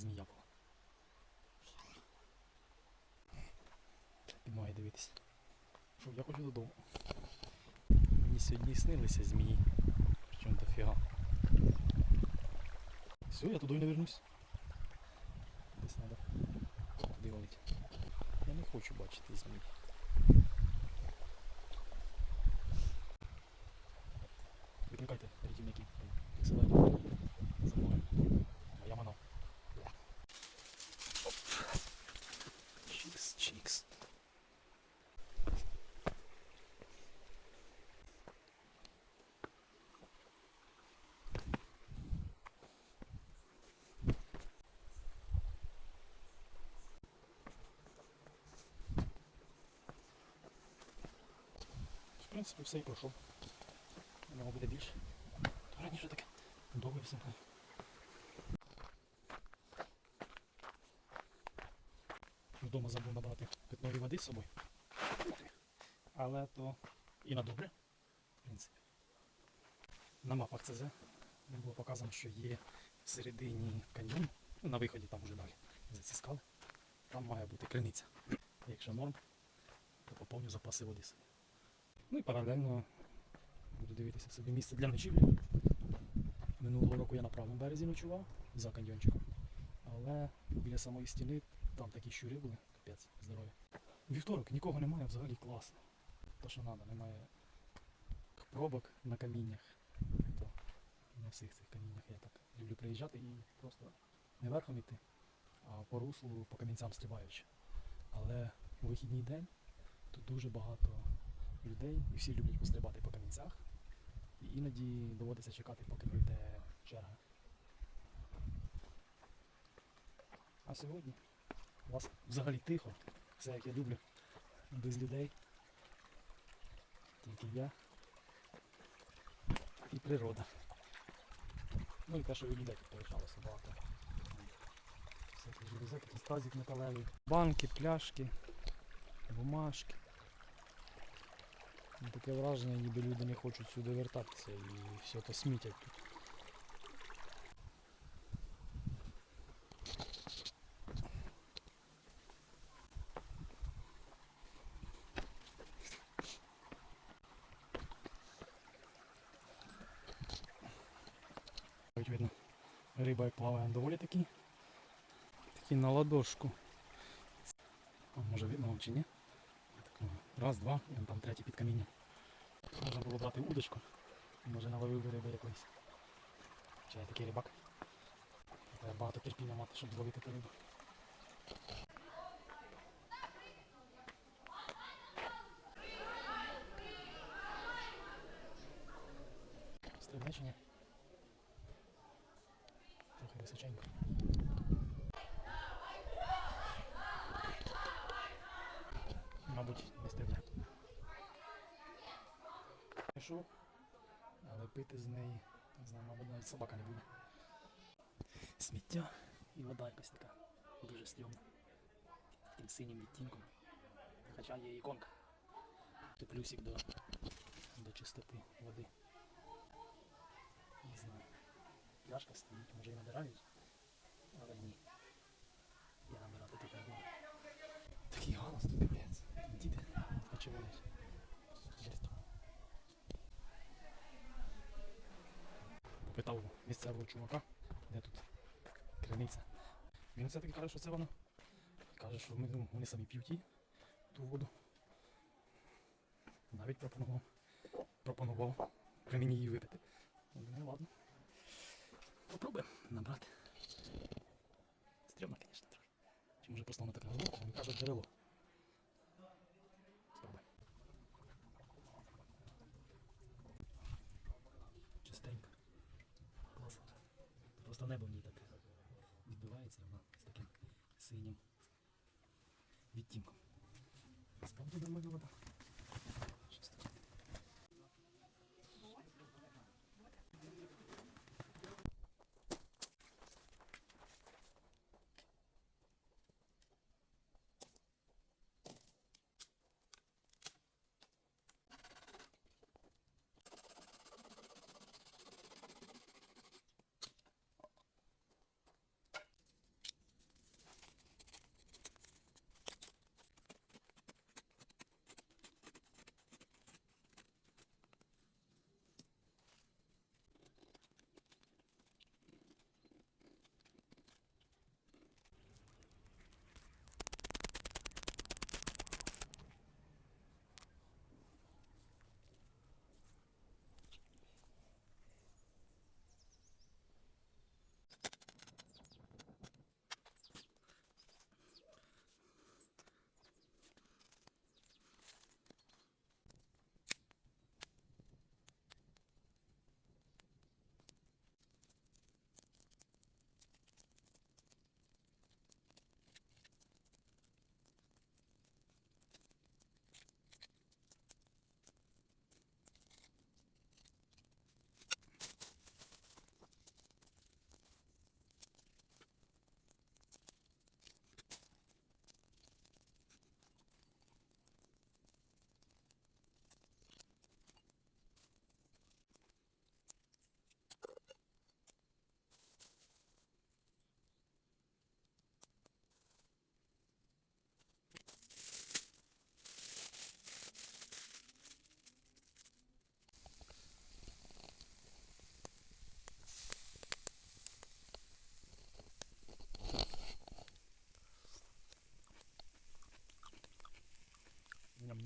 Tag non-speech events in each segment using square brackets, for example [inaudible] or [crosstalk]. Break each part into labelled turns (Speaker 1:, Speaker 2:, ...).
Speaker 1: змія була. Під дивитися. Фу, я хочу додому. Мені сьогодні снилися змії. Причому дофіга. Все, я туди не вернусь. Десь треба туди валить. Я не хочу бачити змій. Принципі, все і пройшов. Воно буде більше. То раніше таке довго все. Вдома забув набрати питної води з собою. Але то і на добре, в принципі. На мапах ЦЗ не було показано, що є всередині каньйону, ну, на виході там вже далі, за ці скали. Там має бути криниця. Якщо норм, то поповню запаси води собі. Ну і паралельно буду дивитися собі місце для ночівлі. Минулого року я на правому березі ночував за каньйончиком. Але біля самої стіни там такі щури були, капець, здорові. Вівторок нікого немає, взагалі класно. То що треба, немає пробок на каміннях. То на всіх цих каміннях я так люблю приїжджати і просто не верхом йти, а по руслу, по камінцям стрибаючи. Але у вихідний день тут дуже багато людей і всі люблять пострибати по камінцях. І іноді доводиться чекати, поки прийде черга. А сьогодні у вас взагалі тихо, все як я люблю, без людей. Тільки я і природа. Ну і те, що від людей тут полишалося багато. Всякі железяки, якийсь тазик металевий. Банки, пляшки, бумажки. Ну, Таке враження, ніби люди не хочуть сюди вертатися і все то смітять тут. Ось видно, риба як плаває доволі таки. Такі на ладошку. О, може видно вам чи ні? Раз, два, і там третій під камінням. Можна було брати удочку. Може наловив би риби якоїсь. Чи я такий рибак. Треба багато терпіння мати, щоб зловити ту рибу. Стрибне чи ні? Трохи височенько. Мабуть, не стрибне. Пішов, але пити з неї, не знаю, мабуть, навіть собака не буде. Сміття і вода якась така дуже стрьомна. Таким синім відтінком. Хоча є іконка. То плюсик до, до чистоти води. Не знаю. Пляшка стоїть, може і набирають, але ні. Я набирати тут не буду. Такий галас тут капець. Діти відпочивають. Жесть. Попитав місцевого чувака, де тут криниця. Він все-таки каже, що це воно. Каже, що ми, ну, вони самі п'ють її, ту воду. Навіть пропонував, пропонував при мені її випити. Думаю, ладно. Попробуємо набрати. Стрьомно, звісно, трохи. Чи може просто воно так на глибоко, він каже джерело. Просто небо в ній так відбивається, вона з таким синім відтінком. Справді нормальна вода.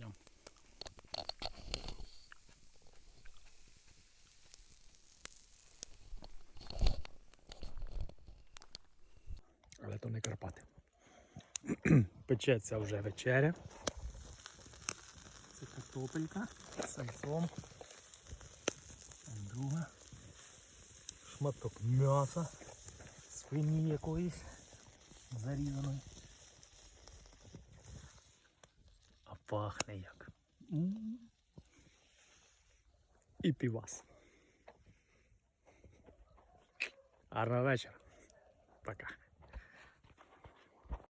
Speaker 1: вогнем. Але то не Карпати. [clears throat] Печеться вже вечеря. Це картопелька з сальцом. Друга. Шматок м'яса, свині якоїсь зарізаної. Пахне як. І півас. Гарного вечора. Пока.